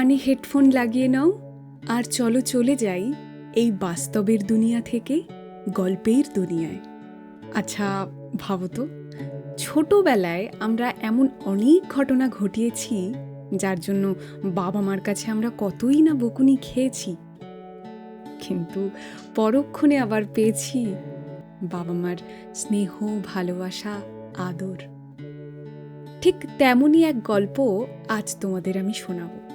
কানে হেডফোন লাগিয়ে নাও। আর চলো চলে যাই এই বাস্তবের দুনিয়া থেকে গল্পের দুনিয়ায়। আচ্ছা ভাবো তো, ছোটবেলায় আমরা এমন অনেক ঘটনা ঘটিয়েছি যার জন্য বাবা মার কাছে আমরা কতই না বকুনি খেয়েছি। কিন্তু পরক্ষণে আবার পেয়েছি বাবা মার স্নেহ, ভালোবাসা, আদর। ঠিক তেমনই এক গল্প আজ তোমাদের আমি শোনাব।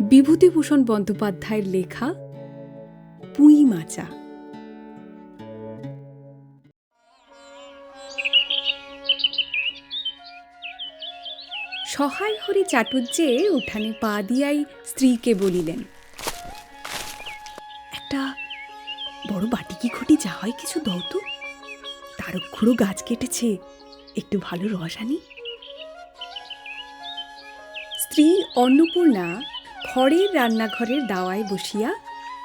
বিভূতিভূষণ বন্দ্যোপাধ্যায়ের লেখা পুঁই মাচা। সহায় হরি চাটুর্যে উঠানে পা দিয়াই স্ত্রীকে বলিলেন, একটা বড় বাটি কি ঘটি যা হয় কিছু দাও তো। তারক্ষুড়ো গাছ কেটেছে, একটু ভালো রস আনি। স্ত্রী অন্নপূর্ণা খড়ের রান্নাঘরের দাওয়ায় বসিয়া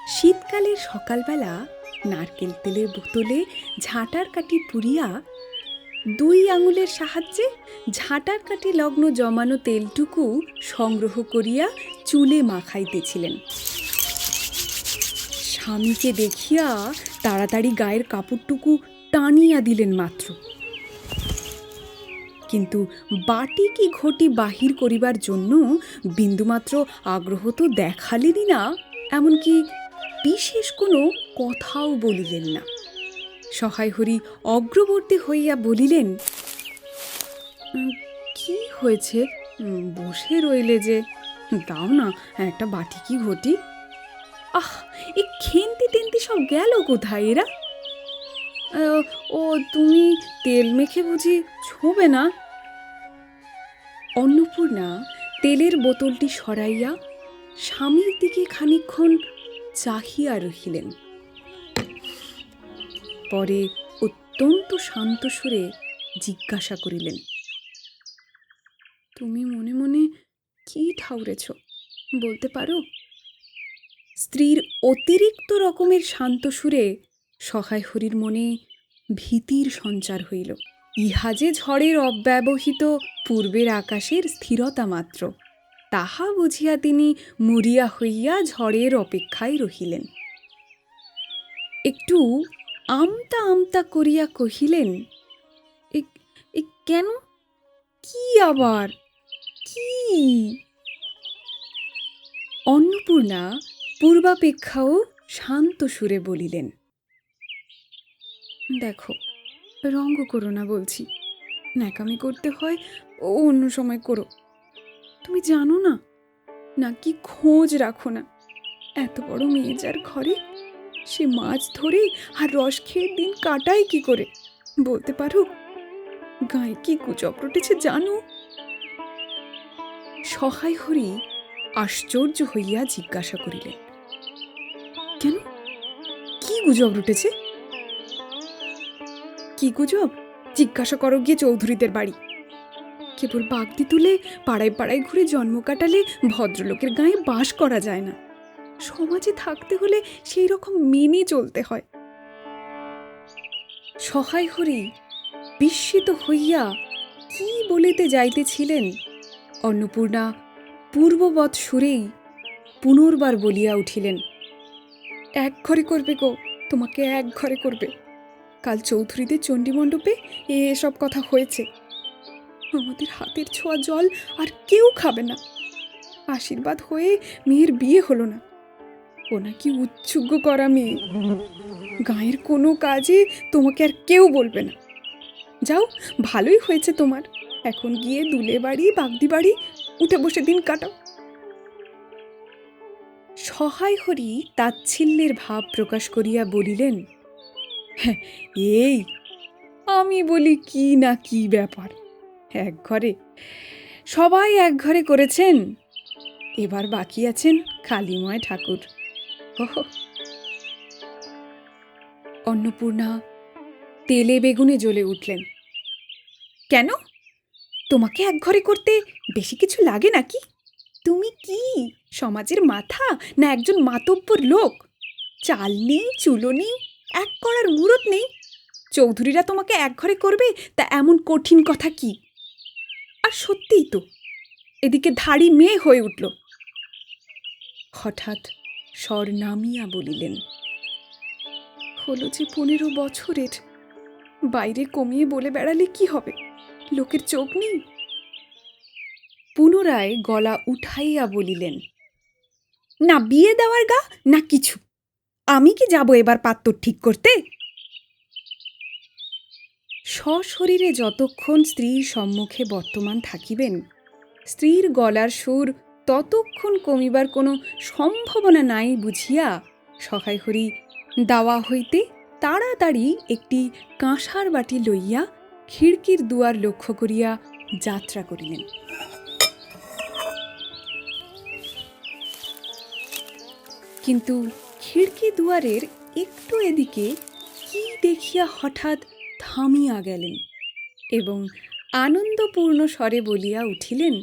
শীতকালের সকালবেলা নারকেল তেলের বোতলে ঝাঁটার কাঠি পুরিয়া দুই আঙুলের সাহায্যে ঝাঁটার কাঠি লগ্ন জমানো তেলটুকু সংগ্রহ করিয়া চুলে মাখাইতেছিলেন। স্বামীকে দেখিয়া তাড়াতাড়ি গায়ের কাপড়টুকু টানিয়া দিলেন মাত্র। কিন্তু বাটি কি ঘটি বাহির করিবার জন্য বিন্দুমাত্র আগ্রহ তো দেখালেনই না? এমনকি বিশেষ কোনো কথাও বলিলেন না। সহায় হরি অগ্রবর্তী হইয়া বলিলেন "উম, কি হয়েছে? বসে রইলে যে। দাও না একটা বাটি কি ঘটি? আহ এই খেন্তি টেন্তি সব গেল কোথায় এরা? ও তুমি তেল মেখে বুঝি ছোবে না? অন্নপূর্ণা তেলের বোতলটি সরাইয়া স্বামীর দিকে খানিকক্ষণ চাহিয়া রহিলেন। পরে অত্যন্ত শান্ত সুরে জিজ্ঞাসা করিলেন, তুমি মনে মনে কি ঠাউরেছ? বলতে পারো? স্ত্রীর অতিরিক্ত রকমের শান্ত সুরে সহায় হরির মনে ভীতির সঞ্চার হইল। ইহা যে ঝড়ের অব্যবহিত, পূর্বের আকাশের স্থিরতা মাত্র। তাহা বুঝিয়া তিনি মরিয়া হইয়া ঝড়ের অপেক্ষায় রহিলেন। একটু আমতা আমতা করিয়া কহিলেন, "এ- এ কেন? কি আবার? কি? অন্নপূর্ণা পূর্বাপেক্ষাও শান্ত সুরে বলিলেন, দেখো রঙ্গ করো না বলছি। ন্যাকামি করতে হয়, ও অন্য সময় করো। তুমি জানো না? নাকি খোঁজ রাখো না? এত বড় মেয়ে যার ঘরে সে মাছ ধরে আর রস খেয়ে দিন কাটায় কি করে? বলতে পারো? গায়ে কি গুজব রটেছে জানো? সহায় হরি আশ্চর্য হইয়া জিজ্ঞাসা করিলেন, কেন? কি গুজব রটেছে? কি গুজব? জিজ্ঞাসা করো গিয়ে চৌধুরীদের বাড়ি। কেবল বাগদি তুলে পাড়ায় পাড়ায় ঘুরে জন্ম কাটালে ভদ্রলোকের গায়ে বাস করা যায় না। সমাজে থাকতে হলে সেই রকম মেনে চলতে হয়। সহায় হরি, বিস্মিত হইয়া কি বলিতে যাইতেছিলেন? অন্নপূর্ণা পূর্ববৎ সুরেই পুনর্বার বলিয়া উঠিলেন, এক ঘরে করবে গো, তোমাকে এক ঘরে করবে। কাল চৌধুরীদের চণ্ডীমণ্ডপে এসব কথা হয়েছে। আমাদের হাতের ছোঁয়া জল আর কেউ খাবে না। আশীর্বাদ হয়ে মেয়ের বিয়ে হলো না। ও নাকি উচ্ছুগ্য করা মেয়ে। গায়ের কোনো কাজে তোমাকে আর কেউ বলবে না। যাও ভালোই হয়েছে তোমার। এখন গিয়ে দুলে বাড়ি বাগদি বাড়ি উঠে বসে দিন কাটাও। সহায় হরি তাচ্ছিল্যের ভাব প্রকাশ করিয়া বলিলেন "হ্যাঁ, এই, আমি বলি কি না কি ব্যাপার? এক ঘরে, সবাই এক ঘরে করেছেন? এবার বাকি আছেন কালীময় ঠাকুর। অন্নপূর্ণা, তেলে বেগুনে জ্বলে উঠলেন। কেন? তোমাকে এক ঘরে করতে বেশি কিছু লাগে নাকি? তুমি কি, সমাজের মাথা না একজন মাতব্বর লোক? চাল নেই, চুলো নেই এক করার মুরত নেই। চৌধুরীরা তোমাকে এক ঘরে করবে, তা এমন কঠিন কথা কি? আর সত্যিই তো, এদিকে ধাড়ি মেয়ে হয়ে উঠল। হঠাৎ স্বর নামিয়া বলিলেন, হলো যে পনেরো বছরের, বাইরে কমিয়ে বলে বেড়ালে কি হবে? লোকের চোখ নেই? পুনরায় গলা উঠাইয়া বলিলেন, না, বিয়ে দেওয়ার গা, না কিছু। আমি কি যাব এবার পাত্র ঠিক করতে? সশরীরে যতক্ষণ স্ত্রীর সম্মুখে বর্তমান থাকিবেন, স্ত্রীর গলার সুর ততক্ষণ কমিবার কোনো সম্ভাবনা নাই বুঝিয়া সহায় হরি দাওয়া হইতে তাড়াতাড়ি একটি কাঁসার বাটি লইয়া খিড়কির দুয়ার লক্ষ্য করিয়া যাত্রা করিলেন। কিন্তু খিড়কি দুয়ারের একটু এদিকে কি দেখিয়া হঠাৎ থামিয়া গেলেন এবং আনন্দপূর্ণ স্বরে বলিয়া উঠিলেন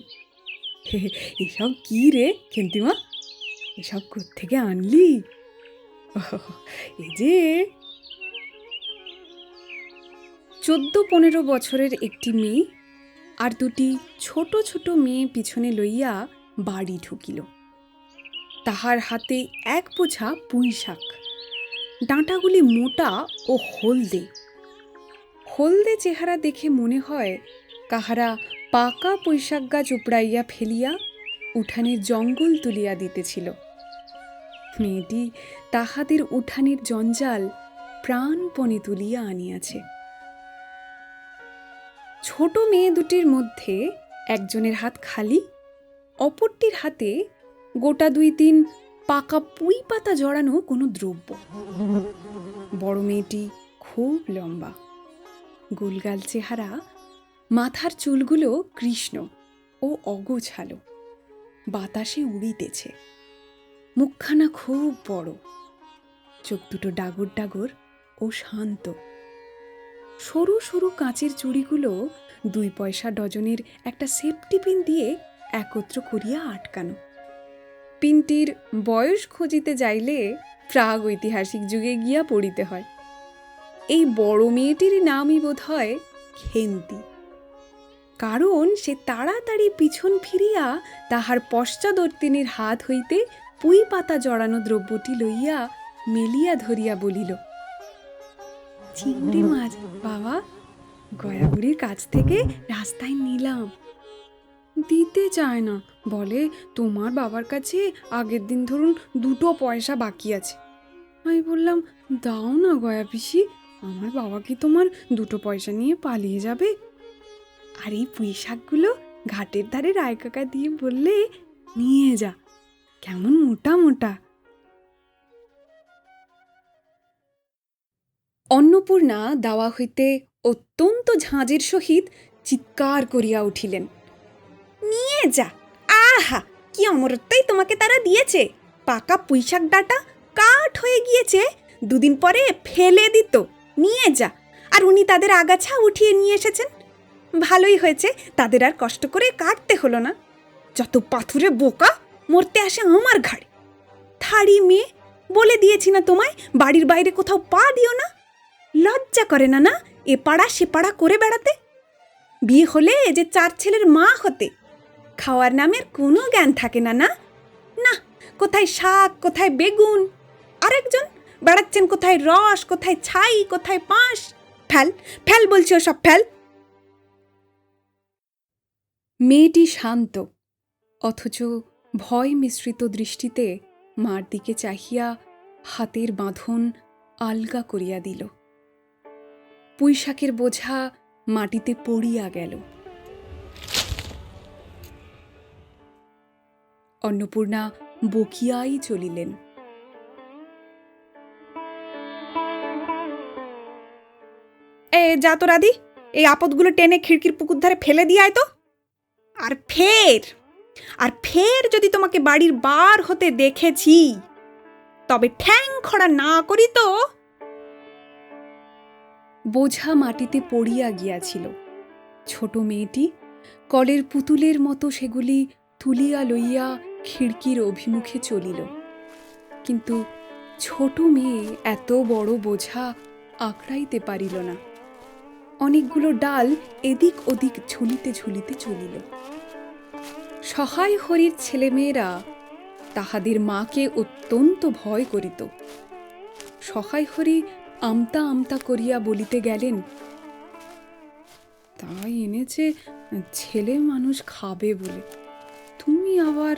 এসব কি রে খেন্তিমা? এসব থেকে আনলি? "ওহ, এই যে চোদ্দ পনেরো বছরের একটি মেয়ে আর দুটি ছোট ছোট মেয়ে পিছনে লইয়া বাড়ি ঢুকিল। তাহার হাতে এক বোঝা পুঁই শাক ডাঁটাগুলি মোটা ও হলদে। হলদে চেহারা দেখে মনে হয় কাহারা পাকা পুঁইশাক গাছ উপড়াইয়া ফেলিয়া উঠানের জঙ্গল তুলিয়া দিতেছিল। মেয়েটি তাহাদের উঠানের জঞ্জাল প্রাণপণে তুলিয়া আনিয়াছে। ছোট মেয়ে দুটির মধ্যে একজনের হাত খালি, অপরটির হাতে গোটা দুই তিন পাকা পুঁই পাতা জড়ানো কোনো দ্রব্য। বড় মেয়েটি খুব লম্বা। গোলগাল চেহারা, মাথার চুলগুলো কৃষ্ণ ও অগোছালো। বাতাসে উড়িতেছে। মুখখানা খুব বড়। চোখ দুটো ডাগর ডাগর ও শান্ত। সরু সরু কাঁচের চুড়িগুলো দুই পয়সা ডজনের একটা সেফটি পিন দিয়ে একত্র করিয়া আটকানো। পিনটির বয়স খুঁজিতে যাইলে প্রাগ ঐতিহাসিক যুগে গিয়া পড়িতে হয়। এই বড় মেয়েটির নামই বোধ হয় খেন্তি। কারণ সে তাড়াতাড়ি পিছন ফিরিয়া তাহার পশ্চাদর্তিনীর হাত হইতে পুঁই পাতা জড়ানো দ্রব্যটি লইয়া মেলিয়া ধরিয়া বলিল, চিংড়ি মাছ, বাবা গয়াগুড়ির কাছ থেকে রাস্তায় নিলাম। দিতে চায় না। বলে, তোমার বাবার কাছে আগের দিন ধরুন দুটো পয়সা বাকি আছে। আমি বললাম, দাও না গয়া পিসি, আমার বাবা কি তোমার দুটো পয়সা নিয়ে পালিয়ে যাবে? আর এই পুঁই শাকগুলো ঘাটের ধারে রায় কাকা দিয়ে বললে নিয়ে যা, কেমন মোটা মোটা। অন্নপূর্ণা দাওয়া হইতে অত্যন্ত ঝাঁজের সহিত চিৎকার করিয়া উঠিলেন, নিয়ে যা আহা, কি অমরত্বই তোমাকে তারা দিয়েছে। পাকা পুঁইশাক ডাটা কাঠ হয়ে গিয়েছে, দুদিন পরে ফেলে দিত। নিয়ে যা, আর উনি তাদের আগাছা উঠিয়ে নিয়ে এসেছেন। ভালোই হয়েছে, তাদের আর কষ্ট করে কাটতে হলো না। যত পাথুরে বোকা, মরতে আসে আমার ঘাড়ে। থাড়ি মেয়ে, বলে দিয়েছি না তোমায়, বাড়ির বাইরে কোথাও পা দিও না। লজ্জা করে না না, এ পাড়া সে পাড়া করে বেড়াতে। বিয়ে হলে যে চার ছেলের মা হতে খাওয়ার নামের কোনো জ্ঞান থাকে না না? না, কোথায় শাক, কোথায় বেগুন? আরেকজন, বেড়াচ্ছেন কোথায় রস, কোথায় ছাই, কোথায় পাঁশ? ফেল ফেল বলছি সব ফেল। মেয়েটি শান্ত, অথচ ভয় মিশ্রিত দৃষ্টিতে মার দিকে চাহিয়া হাতের বাঁধন আলগা করিয়া দিল। পুঁইশাকের বোঝা মাটিতে পড়িয়া গেল। অন্নপূর্ণা বকিয়াই চলিলেন। এ যা তো রাধি এই আপদগুলো টেনে খিড়কির পুকুর ধারে ফেলে দিয়ে আয় তো। আর ফের আর ফের যদি তোমাকে বাড়ির বার হতে দেখেছি তবে ঠ্যাং খড়া না করি তো। বোঝা মাটিতে পড়িয়া গিয়াছিল। ছোট মেয়েটি কলের পুতুলের মতো সেগুলি তুলিয়া লইয়া খিড়কির অভিমুখে চলিল। কিন্তু ছোট মেয়ে এত বড় বোঝা আঁকড়াইতে পারিল না। অনেকগুলো ডাল এদিক ওদিক ঝুলিতে ঝুলিতে চলিল। সহায় হরির ছেলেমেয়েরা তাহাদের মাকে অত্যন্ত ভয় করিত। সহায় হরি আমতা আমতা করিয়া বলিতে গেলেন, তাই এনেছে ছেলে মানুষ খাবে বলে। তুমি আবার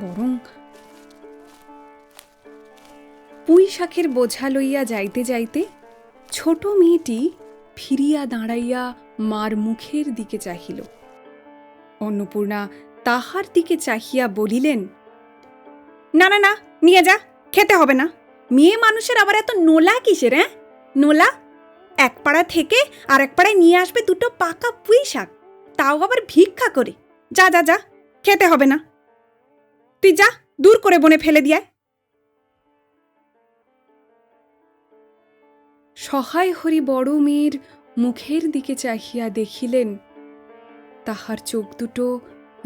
বরং পুঁই শাখের বোঝা লইয়া যাইতে যাইতে ছোট মেয়েটি ফিরিয়া দাঁড়াইয়া মার মুখের দিকে চাহিল। অন্নপূর্ণা তাহার দিকে চাহিয়া বলিলেন, না না না, নিয়ে যা, খেতে হবে না। মেয়ে মানুষের আবার এত নোলা কিসের হ্যাঁ? নোলা? এক পাড়া থেকে আর এক পাড়ায় নিয়ে আসবে দুটো পাকা পুঁই শাক। তাও আবার ভিক্ষা করে। যা যা যা, খেতে হবে না। তুই যা, দূর করে বনে ফেলে দিয়ায় সহায় হরি বড় মেয়ের মুখের দিকে চাহিয়া দেখিলেন, তাহার চোখ দুটো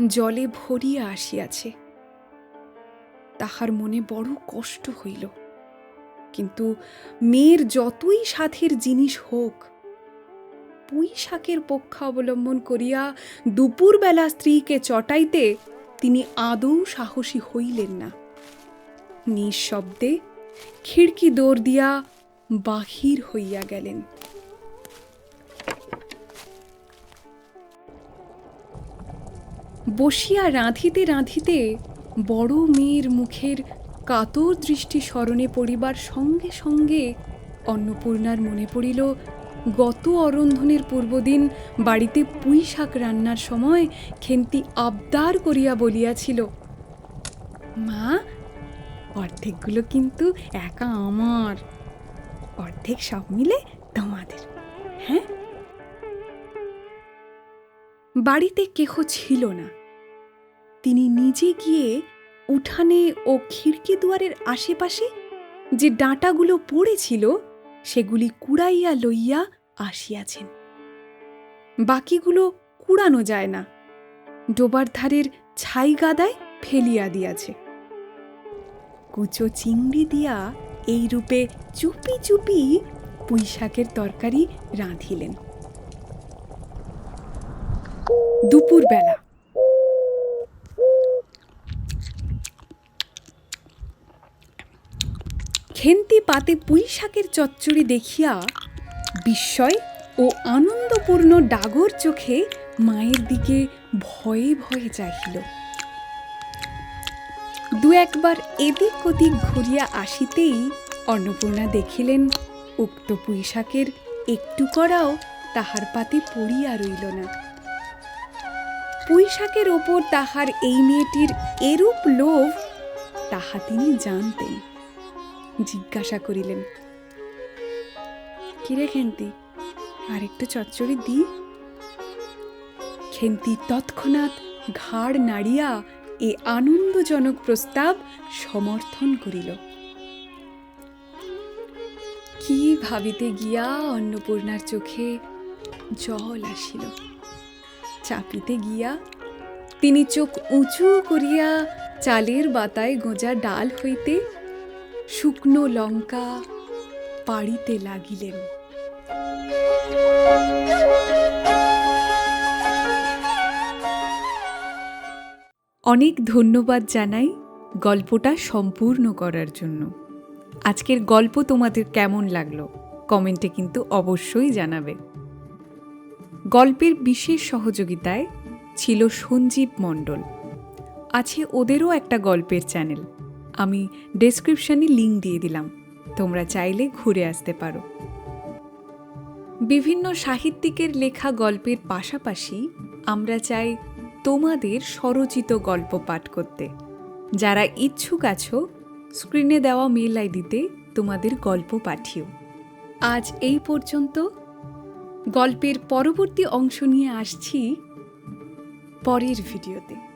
জলে ভরিয়া আসিয়াছে। তাহার মনে বড় কষ্ট হইল, কিন্তু মেয়ের যতই সাথের জিনিস হোক পুঁই শাকের পক্ষা অবলম্বন করিয়া দুপুরবেলা স্ত্রীকে চটাইতে তিনি আদৌ সাহসী হইলেন না। নিঃশব্দে খিড়কি দৌড় দিয়া বাহির হইয়া গেলেন। বসিয়া রাঁধিতে রাঁধিতে বড় মেয়ের মুখের কাতর দৃষ্টি স্মরণে পড়িবার সঙ্গে সঙ্গে অন্নপূর্ণার মনে পড়িল গত অরন্ধনের পূর্বদিন বাড়িতে পুঁই শাক রান্নার সময় খেন্তি আবদার করিয়া বলিয়াছিল, মা, অর্ধেকগুলো কিন্তু একা আমার। অর্ধেক সব মিলে তোমাদের হ্যাঁ? বাড়িতে কেহ ছিল না। তিনি নিজে গিয়ে উঠানে ও খিড়কি দুয়ারের আশেপাশে যে ডাঁটাগুলো পড়েছিল সেগুলি কুড়াইয়া লইয়া আসিয়াছেন। বাকিগুলো কুড়ানো যায় না। ডোবার ধারের ছাই গাদায় ফেলিয়া দিয়াছে। কুচো চিংড়ি দিয়া এই রূপে চুপি চুপি পুঁইশাকের তরকারি রাঁধিলেন। দুপুরবেলা খেন্তি পাতে পুঁই শাকের চচ্চড়ি দেখিয়া বিস্ময় ও আনন্দপূর্ণ ডাগর চোখে মায়ের দিকে ভয়ে ভয়ে চাহিল। দু একবার এদিক ওদিক ঘুরিয়া আসিতেই অন্নপূর্ণা দেখিলেন, উক্ত পুঁই শাকের একটু করাও তাহার পাতে পড়িয়া রইল না। পুঁই শাকের ওপর তাহার এই মেয়েটির এরূপ লোভ তাহা তিনি জানতেন। জিজ্ঞাসা করিলেন, কিরে খেন্তি আর একটু চচ্চড়ি দি? খেন্তি তৎক্ষণাৎ ঘাড় নাড়িয়া এ আনন্দজনক প্রস্তাব সমর্থন করিল। কি ভাবিতে গিয়া অন্নপূর্ণার চোখে জল আসিল। চাপিতে গিয়া তিনি চোখ উঁচু করিয়া চালের বাতায় গোঁজা ডাল হইতে শুকনো লঙ্কা পাড়িতে লাগিলেন। অনেক ধন্যবাদ জানাই গল্পটা সম্পূর্ণ করার জন্য। আজকের গল্প তোমাদের কেমন লাগল, কমেন্টে কিন্তু অবশ্যই জানাবে। গল্পের বিশেষ সহযোগিতায় ছিল সঞ্জীব মণ্ডল। আছে ওদেরও একটা গল্পের চ্যানেল। আমি ডেসক্রিপশানে লিঙ্ক দিয়ে দিলাম। তোমরা চাইলে ঘুরে আসতে পারো। বিভিন্ন সাহিত্যিকের লেখা গল্পের পাশাপাশি আমরা চাই তোমাদের স্বরচিত গল্প পাঠ করতে। যারা ইচ্ছুক আছো স্ক্রিনে দেওয়া মেল আইডিতে তোমাদের গল্প পাঠিও। আজ এই পর্যন্ত। গল্পের পরবর্তী অংশ নিয়ে আসছি। পরের ভিডিওতে